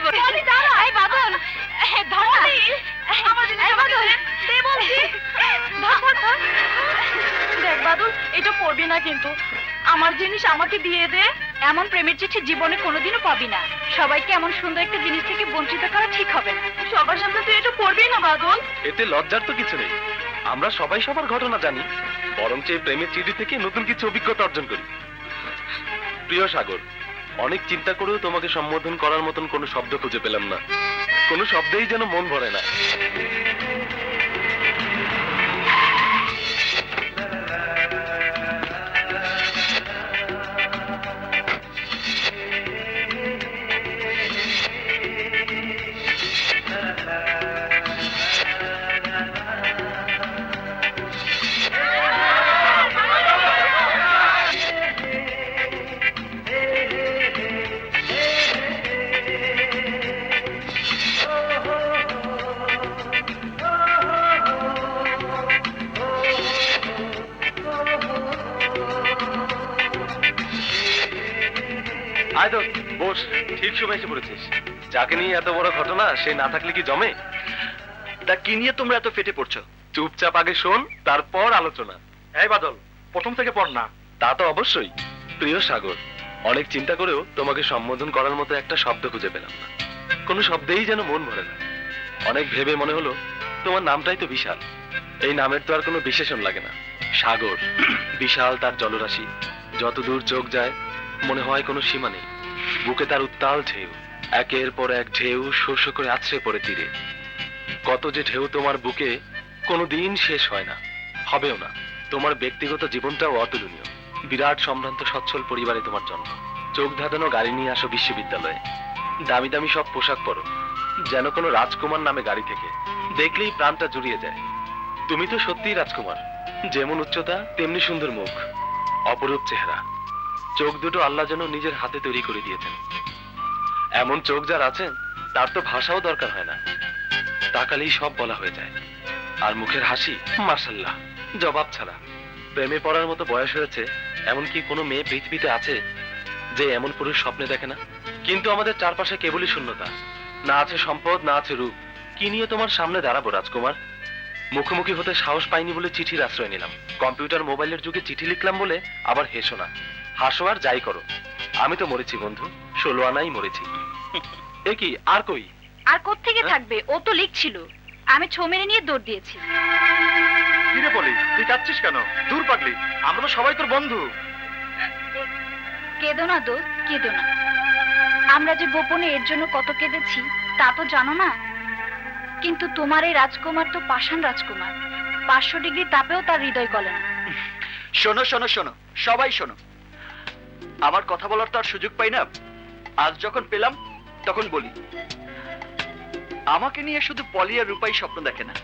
দেবো। এই বাদল। ধর না এই বাদল। ধর, ধর, ধর। দেখ বাদল এটা পড়বি না কিন্তু। আমার জিনিস আমাকে দিয়ে দে। এমন প্রেমের চিঠি জীবনে কোনোদিনও পাবি না। সবাইকে এমন সুন্দর একটা জিনিস থেকে বঞ্চিত করা ঠিক হবে না। সবার সামনে তুই এটা পড়বি না বাদল। এতে লজ্জার তো কিছু নেই। আমরা সবাই সবার ঘটনা জানি বরঞ্চ এই প্রেমের চিঠি থেকে নতুন কিছু অভিজ্ঞতা অর্জন করি। প্রিয় সাগর অনেক চিন্তা করেও তোমাকে সম্বোধন করার মতন কোনো শব্দ খুঁজে পেলাম না। কোনো শব্দেই যেন মন ভরে না। বস ঠিক সময় এসে পড়েছিস। যাকে নিয়ে এত বড় ঘটনা সে না থাকলে কি জমে? তা কি নিয়ে তোমরা এত ফেটে পড়ছো? চুপচাপ আগে শোন তারপর আলোচনা। এই বাদল প্রথম থেকে পড় না। তা তো অবশ্যই। প্রিয় সাগর অনেক চিন্তা করেও তোমাকে সম্বোধন করার মতো একটা শব্দ খুঁজে পেলাম না। কোনো শব্দেই যেন মন ভরে না। অনেক ভেবে মনে হলো তোমার নামটাই তো বিশাল। এই নামের তো আর কোনো বিশেষণ লাগে না। সাগর বিশাল তার জলরাশি। যতদূর চোখ যায় মনে হয় কোনো সীমা নেই। বুকে তার উত্তাল ঢেউ। একের পর এক ঢেউ শোষ করে আছড়ে পড়ে তীরে। কত যে ঢেউ তোমার বুকে কোনো দিন শেষ হয় না, হবেও না। তোমার ব্যক্তিগত জীবনটাও অতুলনীয়। বিরাট সম্ভ্রান্ত সচ্ছল পরিবারে তোমার জন্ম। চোখ ধাঁধানো গাড়ি নিয়ে আসো বিশ্ববিদ্যালয়ে। দামি দামি সব পোশাক পরো। যেন কোনো রাজকুমার নামে গাড়ি থেকে। দেখলেই প্রাণটা জুড়িয়ে যায়। তুমি তো সত্যিই রাজকুমার। যেমন উচ্চতা, তেমনি সুন্দর মুখ। অপরূপ চেহারা। চোখ দুটো আল্লাহ যেন নিজের হাতে তৈরি করে দিয়েছেন। এমন চোখ যার আছেন তার তো ভাষাও দরকার হয় না। তাকালেই সব বলা হয়ে যায়। আর মুখের হাসি মার্শাল্লাহ জবাব ছাড়া। প্রেমে পড়ার মতো বয়স হয়েছে, এমন কি কোনো মেয়ে পৃথিবীতে আছে যে এমন পুরুষ স্বপ্নে দেখে না? কিন্তু আমাদের চারপাশে কেবলই শূন্যতা। না আছে সম্পদ, না আছে রূপ। কি নিয়ে তোমার সামনে দাঁড়াবো, রাজকুমার? মুখোমুখি হতে সাহস পাইনি বলে চিঠির আশ্রয় নিলাম। কম্পিউটার মোবাইলের যুগে চিঠি লিখলাম বলে আবার হেসো না। হাসো আর যাই করো। আমি তো মরেছি বন্ধু। ষোলো আনাই মরেছি। এ কি আর কই? আর কোত্থেকে থাকবে? ও তো লিখছিল। আমি ছো মেরে নিয়ে দৌড় দিয়েছি। কিরে বলি? তুই যাচ্ছিস কেন? দূর পাগলি। আমরা তো সবাই তোর বন্ধু। কেঁদো না দোস্ত কেঁদো না। আমরা যে গোপনে এর জন্য কত কেঁদেছি তা তো জানো না? কিন্তু তোমার এই রাজকুমার তো পাষাণ রাজকুমার। পাঁচশো ডিগ্রি তাপেও তার হৃদয় গলে না। শোনো শোনো শোনো। সবাই শোনো। আমার কথা বলার তো আর সুযোগ পাই না। আজ যখন পেলাম, তখন বলি। আমাকে নিয়ে শুধু পলি আর রূপাই স্বপ্ন দেখে না।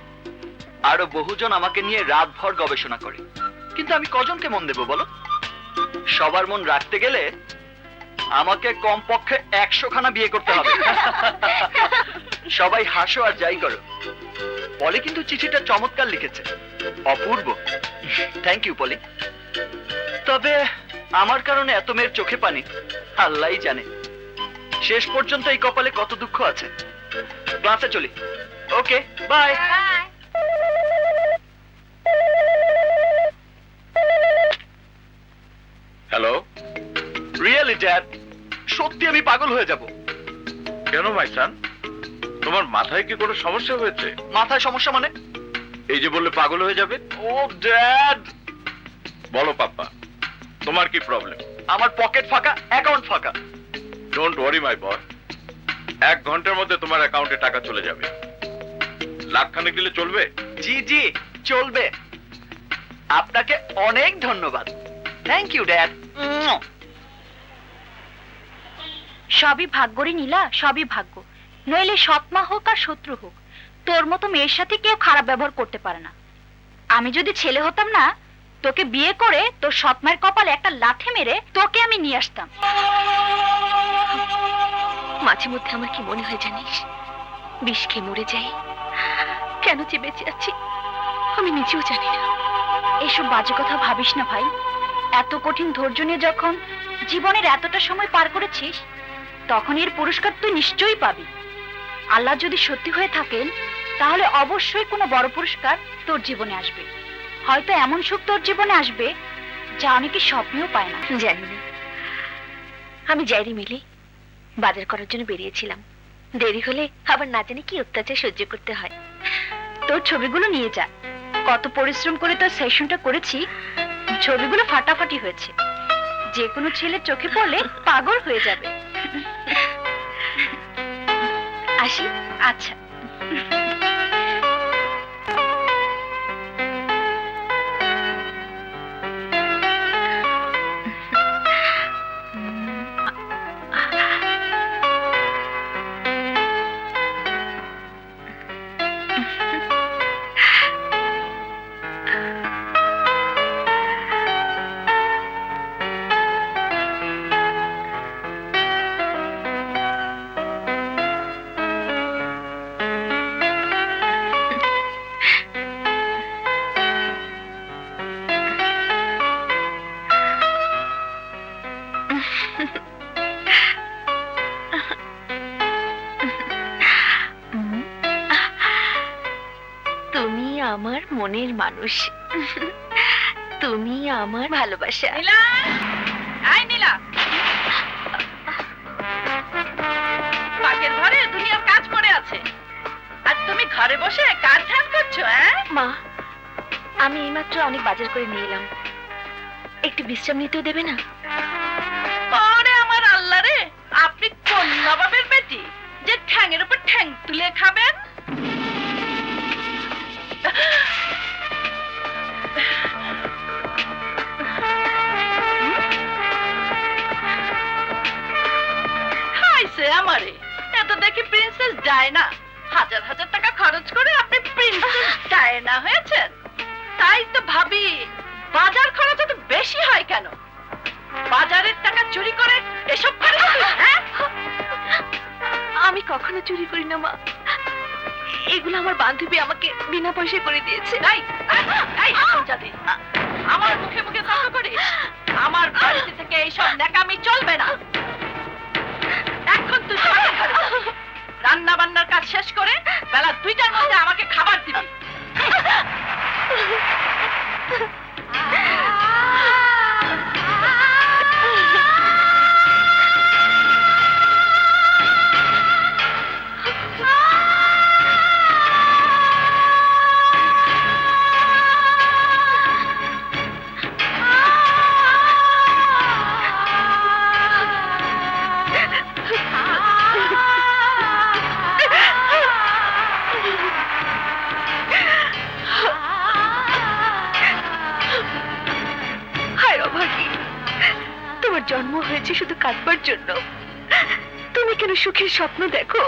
আরও বহুজন আমাকে নিয়ে রাতভর গবেষণা করে। কিন্তু আমি কজনকে মন দেবো বলো? সবার মন রাখতে গেলে আমাকে কমপক্ষে একশো খানা বিয়ে করতে হবে। সবাই হাসো আর যাই করো। পলি কিন্তু চিঠিটা চমৎকার লিখেছে। অপূর্ব। Thank you Poly. তবে আমার কারণে এত মেয়ের চোখে পানি। আল্লাহই জানে। শেষ পর্যন্ত এই কপালে কত দুঃখ আছে। ক্লাসে চলি। Okay bye. Hello? Really dad সত্যি আমি পাগল হয়ে যাব। কেন মাই সান? তোমার মাথায় কি কোনো সমস্যা হয়েছে? মাথায় সমস্যা মানে? এই যে বললে পাগল হয়ে যাবে? ও ড্যাড বলো পাপ্পা। তোমার কি প্রবলেম আমার পকেট ফাঁকা অ্যাকাউন্ট ফাঁকা। ডোন্ট ওয়ারি মাই বয় এক ঘণ্টার মধ্যে তোমার অ্যাকাউন্টে টাকা চলে যাবে। লাখ খানেক দিলে চলবে? জি জি চলবে। আপনাকে অনেক ধন্যবাদ। থ্যাংক ইউ ড্যাড সবই ভাগ্যরই নীলা সবই ভাগ্য। নইলে সৎমা হোক আর শত্রু হোক তোর মতো মেয়ের সাথে কেউ খারাপ ব্যবহার করতে পারে না। আমি যদি ছেলে হতাম না তোকে বিয়ে করে তোর সৎমায়ের কপালে একটা লাথি মেরে তোকে আমি নিয়ে আসতাম। মাঝে মধ্যে আমার কি মনে হয় জানিস? বিষ খেয়ে মরে যাই। কেন যে বেঁচে আছি, আমি নিজেও জানি না। এসব বাজে কথা ভাবিস না ভাই। এত কঠিন ধৈর্য নিয়ে যখন জীবনের এতটা সময় পার করেছিস, তখন এর পুরস্কার তুই নিশ্চয়ই পাবি। আল্লাহ যদি সত্যি হয়ে থাকেন, তাহলে অবশ্যই কোনো বড় পুরস্কার তোর জীবনে আসবে। হয়তো এমন সুখ তোর জীবনে আসবে যা অনেকে স্বপ্নেও পায় না। জানি না আমি যাইনি মিলি। বাজার করার জন্য বেরিয়েছিলাম। দেরি হলে আবার না জানি কি অত্যাচার সহ্য করতে হয়। তোর ছবিগুলো নিয়ে যা। কত পরিশ্রম করে তোর সেশনটা করেছি, ছবিগুলো ফাটাফাটি হয়েছে। যে কোনো ছেলে চোখে পড়লে পাগল হয়ে যাবে। আসি? আচ্ছা। তুমি আমার মনের মানুষ। তুমি আমার ভালোবাসা। নীলা! আয় নীলা! পাকের ঘরে দুনিয়ার কাজ পড়ে আছে। আর তুমি ঘরে বসে কাজ ধ্যান করছ হ্যাঁ? মা আমি এইমাত্র অনেক বাজার করে নিয়ে এলাম। একটু বিশ্রাম নিতেও দেবে না? ঠ্যাং তুলে খাবেন? এত দেখি প্রিন্সেস ডায়না হাজার হাজার টাকা খরচ করে আপনি প্রিন্সেস ডায়না হয়েছেন? তাই তো ভাবি, বাজার খরচ এত বেশি হয় কেন? বাজারের টাকা চুরি করে এসব করে হ্যাঁ? আমি কখনো চুরি করি না, মা। এগুলো আমার বান্ধবী আমাকে বিনা পয়সায় করে দিয়েছে। আমার মুখে মুখে কথা করে আমার বাড়িতে থেকে এইসব ন্যাকামি চলবে না। এখন তুই রান্না বান্নার কাজ শেষ করে বেলা দুইটার মধ্যে জন্ম হয়েছে শুধু কাঁদবার জন্য। তুমি কেন সুখের স্বপ্ন দেখো?